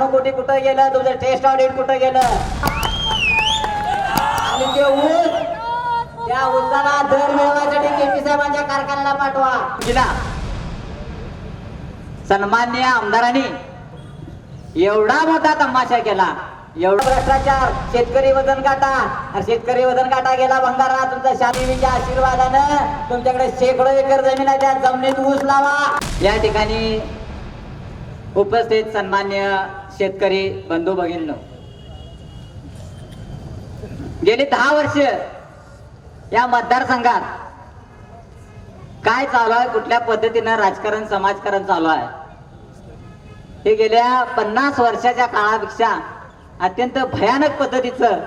शहाण्णव कोटी कुठं गेलं? तुमचं टेस्ट ऑडिट कुठं गेलं? आणि ते ऊस त्या ऊसाला दर मिळवण्यासाठी केपी साहेबांच्या कारखान्याला पाठवा. सन्मान्य आमदारांनी एवढा मोठा तमाशा केला. एवढा भ्रष्टाचार शेतकरी वजन काटा. शेतकरी वजन काटा गेला भंगारा. तुमच्या शादेवीच्या आशीर्वादानं तुमच्याकडे शेकडो एकर जमीन आहे. त्या जमिनीत ऊस लावा. या ठिकाणी उपस्थित सन्मान्य शेतकरी बंधू भगिनींनो. गेली दहा वर्ष या मतदारसंघात काय चालू आहे कुठल्या पद्धतीनं राजकारण समाजकारण चालू आहे? हे गेल्या पन्नास वर्षाच्या काळापेक्षा अत्यंत भयानक पद्धतीचं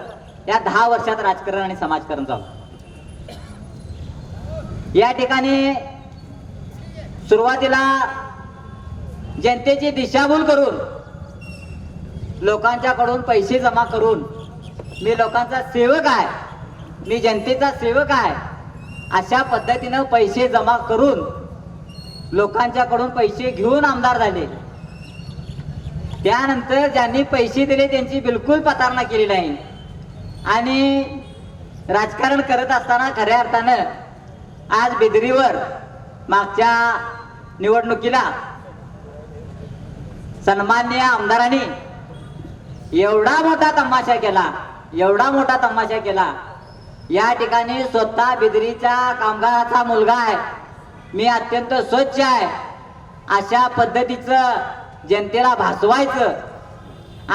या दहा वर्षात राजकारण आणि समाजकारण चालू या ठिकाणी सुरुवातीला जनतेची दिशाभूल करून लोकांच्याकडून पैसे जमा करून मी लोकांचा सेवक आहे. मी जनतेचा सेवक आहे. अशा पद्धतीनं पैसे जमा करून लोकांच्याकडून पैसे घेऊन आमदार झाले. त्यानंतर ज्यांनी पैसे दिले त्यांची बिलकुल पतारणा केली नाही. आणि राजकारण करत असताना खऱ्या अर्थानं आज बिदरीवर मागच्या निवडणुकीला सन्मान्य आमदारांनी एवढा मोठा तमाशा केला एवढा मोठा तमाशा केला. या ठिकाणी स्वतः बिदरीच्या कामगाराचा मुलगा आहे. मी अत्यंत स्वच्छ आहे. अशा पद्धतीचं जनतेला भासवायचं.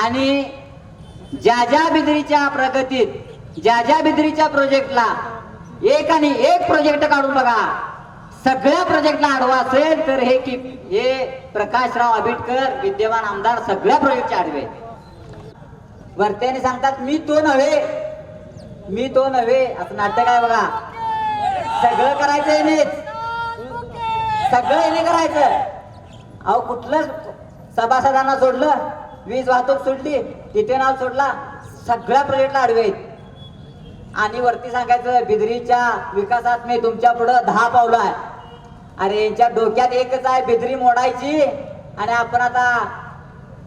आणि ज्या ज्या बिदरीच्या प्रगतीत ज्या ज्या बिदरीच्या प्रोजेक्टला एक आणि एक प्रोजेक्ट काढून बघा. सगळ्या प्रोजेक्टला आडवा असेल तर हे की हे प्रकाशराव आंबेडकर विद्यमान आमदार सगळ्या प्रोजेक्टचे आडवे वरत्याने सांगतात मी तो नव्हे. मी तो नव्हे. असं नाटक आहे बघा. सगळं करायचं येणेच सगळं येणे करायचं. अहो कुठलं सभासदांना सोडलं? वीज वाहतूक सोडली तिथे नाव सोडला सगळ्या प्रोजेक्टला आडवे आणि वरती सांगायचं बिदरीच्या विकासात मी तुमच्या पुढं दहा पावलं आहे. अरे यांच्या डोक्यात एकच आहे बिदरी मोडायची. आणि आपण आता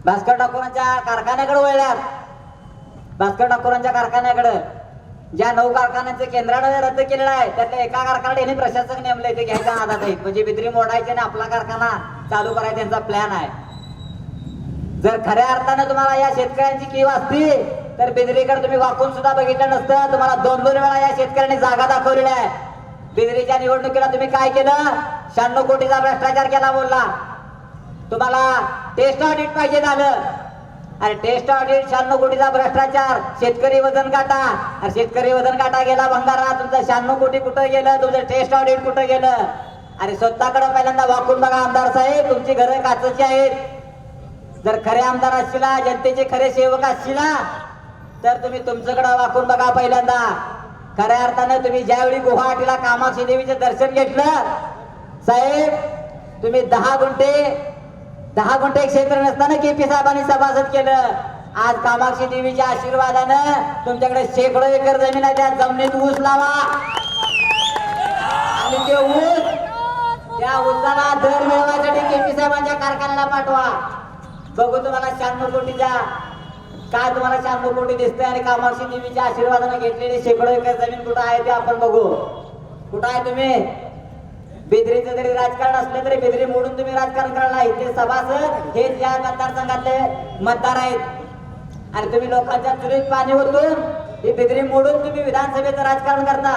भास्कर ठाकूरांच्या कारखान्याकडे वळल्यात. भास्कर ठाकूरांच्या कारखान्याकडे. ज्या नऊ कारखान्यांचं केंद्राने रद्द केलेलं आहे त्यातल्या एका कारखान्यात यांनी प्रशासक नेमले ते घ्यायचा आधार आहेत म्हणजे बिद्री मोडायचे आणि आपला कारखाना चालू करायचा त्यांचा प्लॅन आहे. जर खऱ्या अर्थानं तुम्हाला या शेतकऱ्यांची की असती तर बिद्रीकडे तुम्ही वाकून सुद्धा बघितलं नसतं. तुम्हाला दोन दोन वेळा या शेतकऱ्यांनी जागा दाखवलेल्या आहे. बिद्रीच्या निवडणुकीला तुम्ही काय केलं? शहाण्णव कोटीचा भ्रष्टाचार केला बोलला. तुम्हाला टेस्ट ऑडिट पाहिजे झालं. अरे टेस्ट ऑडिट शहाण्णव कोटीचा भ्रष्टाचार. शेतकरी वजन काटा. अरे शेतकरी वजन काटा गेला भंगारा. तुमचं शहाण्णव कोटी कुठं गेलं? तुमचं टेस्ट ऑडिट कुठं गेलं? अरे स्वतःकडे पहिल्यांदा वाकून बघा आमदार साहेब. तुमची घरं काचची आहेत. जर खरे आमदार असशिला जनतेचे खरे सेवक असशिला तर तुम्ही तुमच्याकडे वाकून बघा पहिल्यांदा. खऱ्या अर्थानं तुम्ही ज्यावेळी गुवाहाटीला कामाक्षी देवीचं दर्शन घेतलं साहेब तुम्ही दहा गुंठे दहा गुंठे क्षेत्र नसताना केपी साहेबांनी सभासद केलं. आज कामाक्षी देवीच्या आशीर्वादानं तुमच्याकडे शेकडो एकर जमीन आहे त्या जमिनीत ऊस लावा. आणि ते ऊस त्या ऊसाला दर मिळवण्यासाठी केपी साहेबांच्या कारखान्याला पाठवा. बघू तुम्हाला शहाण्णव कोटीच्या काय तुम्हाला शहाण्णव कोटी दिसतंय आणि कामाक्षी देवीच्या आशीर्वादाने घेतलेली शेकडो एकर जमीन कुठं आहे ते आपण बघू. कुठं आहे तुम्ही? बेदरीचं जरी राजकारण असलं तरी बेदरी मोडून तुम्ही राजकारण करायला इथले सभासद हे या मतदारसंघातले मतदार आहेत. आणि तुम्ही लोकांच्या चुरीत पाणी ओतून ही बेदरी मोडून तुम्ही विधानसभेचं राजकारण करता.